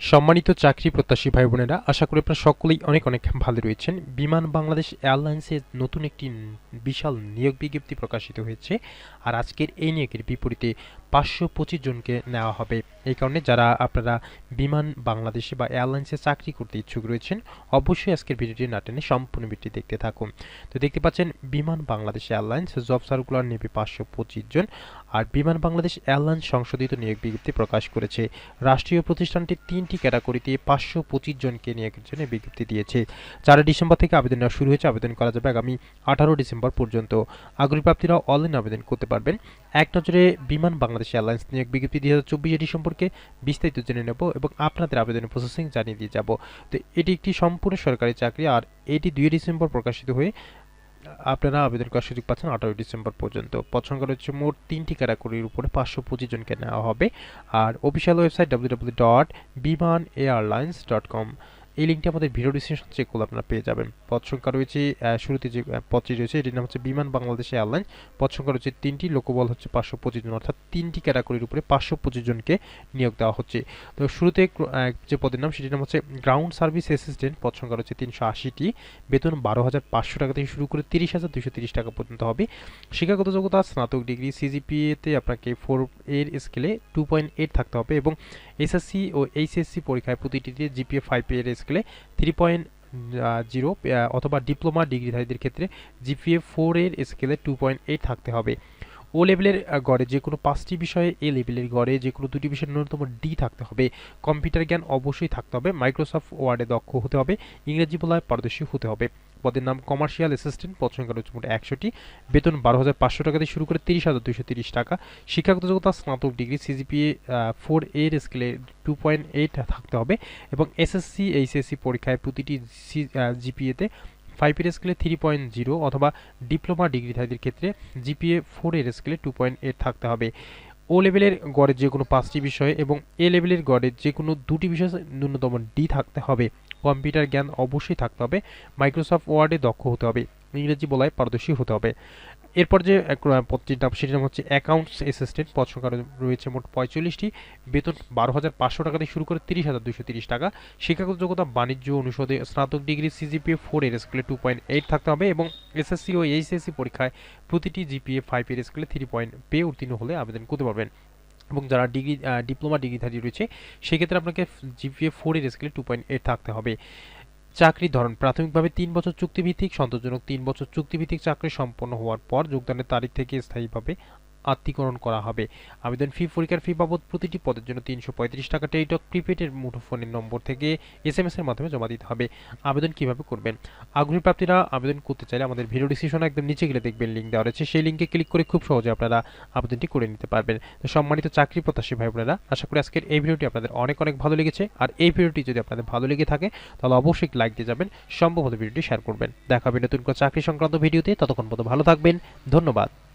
সম্মানিত চাকরি প্রত্যাশী ভাই বোনেরা আশা করি আপনারা সকলেই অনেক অনেক ভালো রয়েছেন। বিমান বাংলাদেশ এয়ারলাইন্সের নতুন একটি বিশাল নিয়োগ বিজ্ঞপ্তি প্রকাশিত হয়েছে। আর আজকের এই নিয়োগের বিপরীতে পাঁচশো পঁচিশ জনকে নেওয়া হবে। এই কারণে যারা আপনারা বিমান, বাংলাদেশে বা এয়ারলাইন্সে চাকরি করতে ইচ্ছুক রয়েছেন, অবশ্যই আজকের ভিডিওটি না টেনে সম্পূর্ণ ভিডিওটি দেখতে থাকুন। তো দেখতে পাচ্ছেন, বিমান, বাংলাদেশ এয়ারলাইন্স জব সার্কুলার নেবে পাঁচশো পঁচিশ জন আর বিমান, বাংলাদেশ এয়ারলাইন্স সংশোধিত নিয়োগ বিজ্ঞপ্তি প্রকাশ করেছে। রাষ্ট্রীয় প্রতিষ্ঠানটি তিনটি ক্যাটাগরিতে পাঁচশো পঁচিশ জনকে নিয়োগের জন্য বিজ্ঞপ্তি দিয়েছে। চারই ডিসেম্বর থেকে আবেদন নেওয়া শুরু হয়েছে। আবেদন করা যাবে আগামী আঠারো ডিসেম্বর পর্যন্ত। আগ্রহী প্রাপ্তিরা অনলাইন আবেদন করতে পারবেন। এক নজরে বিমান, বাংলাদেশ এয়ারলাইন্স নিয়োগ বিজ্ঞপ্তি দুই হাজার চব্বিশ এটি সম্পর্কে বিস্তারিত জেনে নেব এবং আপনাদের আবেদনের প্রসেসিং জানিয়ে দিয়ে যাব। তো এটি একটি সম্পূর্ণ সরকারি চাকরি আর এটি দুই ডিসেম্বর প্রকাশিত হয়ে আপনারা আবেদন করার সুযোগ পাচ্ছেন আঠারোই ডিসেম্বর পর্যন্ত। পছন্দ হচ্ছে মোট তিনটি ক্যাটাগরির উপরে পাঁচশো পঁচিশ জনকে নেওয়া হবে। আর official website W dot Biman airlines dot com এই লিঙ্কটি আমাদের ভিডিও ডিসক্রিপশন চেক করলে আপনারা পেয়ে যাবেন। পদ সংখ্যা রয়েছে শুরুতে যে পদটি রয়েছে, এটির নাম হচ্ছে বিমান বাংলাদেশ এয়ারলাইন্স পদ সংখ্যা রয়েছে তিনটি, লোকবল হচ্ছে পাঁচশো পঁচিশ জন, অর্থাৎ তিনটি ক্যাটাগরির উপরে পাঁচশো পঁচিশ জনকে নিয়োগ দেওয়া হচ্ছে। তো শুরুতে যে পদের নাম, সেটির নাম হচ্ছে গ্রাউন্ড সার্ভিস অ্যাসিস্ট্যান্ট। পদ সংখ্যা রয়েছে তিনশো আশিটি। বেতন বারো হাজার পাঁচশো টাকা থেকে শুরু করে তিরিশ হাজার দুশো তিরিশ টাকা পর্যন্ত হবে। শিক্ষাগত যোগ্যতা, স্নাতক ডিগ্রি সিজিপিএতে আপনাকে ফোর এর স্কেলে টু পয়েন্ট এইট থাকতে হবে এবং এসএসসি ও এইচএসসি পরীক্ষায় প্রতিটিতে জিপিএ ফাইভ এর স্কেলে থ্রি পয়েন্ট জিরো অথবা ডিপ্লোমা ডিগ্রিধারীদের ক্ষেত্রে জিপিএ ফোর এর স্কেলে টু পয়েন্ট এইট থাকতে হবে। ও লেভেলের গড়ে যে কোনো পাঁচটি বিষয়ে এ লেভেলের গড়ে যে কোনো দুটি বিষয়ের ন্যূনতম ডি থাকতে হবে। কম্পিউটার জ্ঞান অবশ্যই থাকতে হবে। মাইক্রোসফট ওয়ার্ডে দক্ষ হতে হবে। ইংরেজি বলায় পারদর্শী হতে হবে। পদের নাম কমার্শিয়াল অ্যাসিস্ট্যান্ট পদ সংখ্যা মোট একশোটি। বেতন বারো হাজার পাঁচশো টাকা দিয়ে শুরু করে তিরিশ হাজার দুশো তিরিশ টাকা। শিক্ষাগত যোগ্যতা স্নাতক ডিগ্রি সিজিপিএ ফোর এর স্কেলে টু পয়েন্ট এইট থাকতে হবে। এবং এসএসসি এইচএসসি পরীক্ষায় প্রতিটি জিপিএতে ফাইভ এর স্কেলে থ্রি পয়েন্ট জিরো অথবা ডিপ্লোমা ডিগ্রিধারীদের ক্ষেত্রে জিপিএ ফোর এর স্কেলে টু পয়েন্ট এইট থাকতে হবে। ও লেভেলের গড়ের যে কোনো পাঁচটি বিষয়ে এবং এ লেভেলের গড়ের যে কোনো দুটি বিষয়ে ন্যূনতম ডি থাকতে হবে। কম্পিউটার জ্ঞান অবশ্যই থাকতে হবে। মাইক্রোসফট ওয়ার্ডে দক্ষ হতে হবে। ইংরেজি বলায় পারদর্শী হতে হবে। এরপর যে পদটির নাম, সেটির নাম হচ্ছে অ্যাকাউন্টস অ্যাসিস্ট্যান্ট পদ সংখ্যা রয়েছে মোট পঁয়তাল্লিশটি। বেতন বারো হাজার পাঁচশো টাকা দিয়ে শুরু করে তিরিশ হাজার দুশো তিরিশ টাকা। শিক্ষাগত যোগ্যতা বাণিজ্য অনুষদে স্নাতক ডিগ্রি সিজিপিএ ফোর এর স্কেলে টু পয়েন্ট এইট থাকতে হবে এবং এসএসসি ও এইচএসসি পরীক্ষায় প্রতিটি জিপিএ ফাইভ এর স্কেলে থ্রি পয়েন্ট পেয়ে উত্তীর্ণ হলে আবেদন করতে পারবেন। এবং যারা ডিগ্রি ডিপ্লোমা ডিগ্রিধারী রয়েছে, সেক্ষেত্রে আপনাকে জিপিএ ফোর এর স্কেলে টু পয়েন্ট এইট থাকতে হবে। চাকরির ধরন। প্রাথমিকভাবে তিন বছর চুক্তিভিত্তিক, সন্তোষজনক তিন বছর চুক্তিভিত্তিক চাকরি সম্পন্ন হওয়ার পর যোগদানের তারিখ থেকে স্থায়ীভাবে আত্মীকরণ করা হবে। আবেদন ফি পরীক্ষার ফি বাবদ প্রতিটি পদের জন্য তিনশো পঁয়ত্রিশ টাকা টেলিটক প্রিপেডের মুঠোফোনের নম্বর থেকে এস এম এস এর মাধ্যমে জমা দিতে হবে। আবেদন কীভাবে করবেন? আগ্রহী প্রাপ্তিরা আবেদন করতে চাইলে আমাদের ভিডিও ডিসক্রিপশনে একদম নিচে গেলে দেখবেন লিঙ্ক দেওয়া রয়েছে। সেই লিঙ্কে ক্লিক করে খুব সহজে আপনারা আবেদনটি করে নিতে পারবেন। তো সম্মানিত চাকরি প্রত্যাশী ভাই বোনেরা, আশা করি আজকের এই ভিডিওটি আপনাদের অনেক অনেক ভালো লেগেছে। আর এই ভিডিওটি যদি আপনাদের ভালো লেগে থাকে, তাহলে অবশ্যই লাইক দিয়ে যাবেন সম্ভবত ভিডিওটি শেয়ার করবেন। দেখা হবে নতুন কোনো চাকরি সংক্রান্ত ভিডিওতে। ততক্ষণ পর্যন্ত ভালো থাকবেন। ধন্যবাদ।